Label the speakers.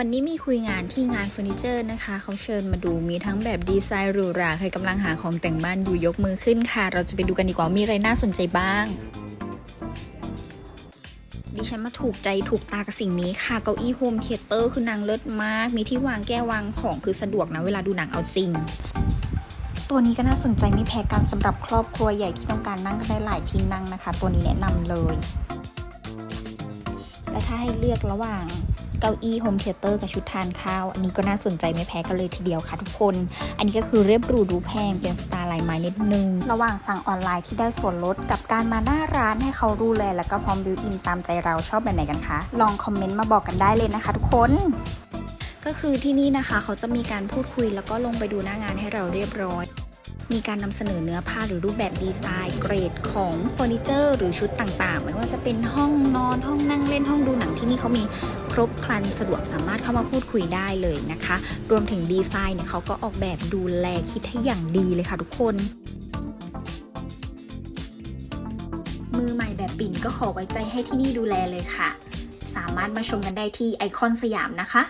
Speaker 1: วันนี้มีคุยงานที่งานเฟอร์นิเจอร์นะคะ เขาเชิญมาดูมีทั้งแบบดีไซน์หรูหราใครกำลังหาของแต่งบ้านอยู่ยกมือขึ้นค่ะ เราจะไปดูกันดีกว่ามีอะไรน่าสนใจบ้าง ดิฉันมาถูกใจถูกตากับสิ่งนี้ค่ะ เก้าอี้โฮมเทเตอร์คือนางเลิศมาก มีที่วางแก้ววางของคือสะดวกนะเวลาดูหนังเอาจริง ตัวนี้ก็น่าสนใจไม่แพ้กันสำหรับครอบครัวใหญ่ที่ต้องการนั่งกันได้หลายที่นั่งนะคะ ตัวนี้แนะนำเลย และถ้าให้เลือกระหว่าง เก้าอี้โฮมเทเตอร์กับชุดทานข้าว อันนี้ก็น่าสนใจไม่แพ้กันเลยทีเดียวค่ะทุกคน อันนี้ก็คือเรียบหรูดูแพงเป็นสไตล์ลายไม้นิดนึง ระหว่างสั่งออนไลน์ที่ได้ส่วนลดกับการมาหน้าร้านให้เขาดูแลแล้วก็พร้อมบิวอินตามใจเราชอบแบบไหนกันคะ ลองคอมเมนต์มาบอกกันได้เลยนะคะ ทุกคนก็คือที่นี่นะคะเขาจะมีการพูดคุยแล้วก็ลงไปดูหน้างานให้เราเรียบร้อย มีการนำเสนอเนื้อผ้าหรือรูปแบบดีไซน์ เกรดของเฟอร์นิเจอร์หรือชุดต่างๆ ไม่ว่าจะเป็นห้องนอนห้องนั่งเล่นห้องดูหนังที่นี่เขามี รบครันสะดวกสามารถเข้ามาพูดคุยได้เลยนะคะ รวมถึงดีไซน์เนี่ยเขาก็ออกแบบดูแลคิดให้อย่างดีเลยค่ะทุกคน มือใหม่แบบปิ่นก็ขอไว้ใจให้ที่นี่ดูแลเลยค่ะ สามารถมาชมกันได้ที่ไอคอนสยามนะคะ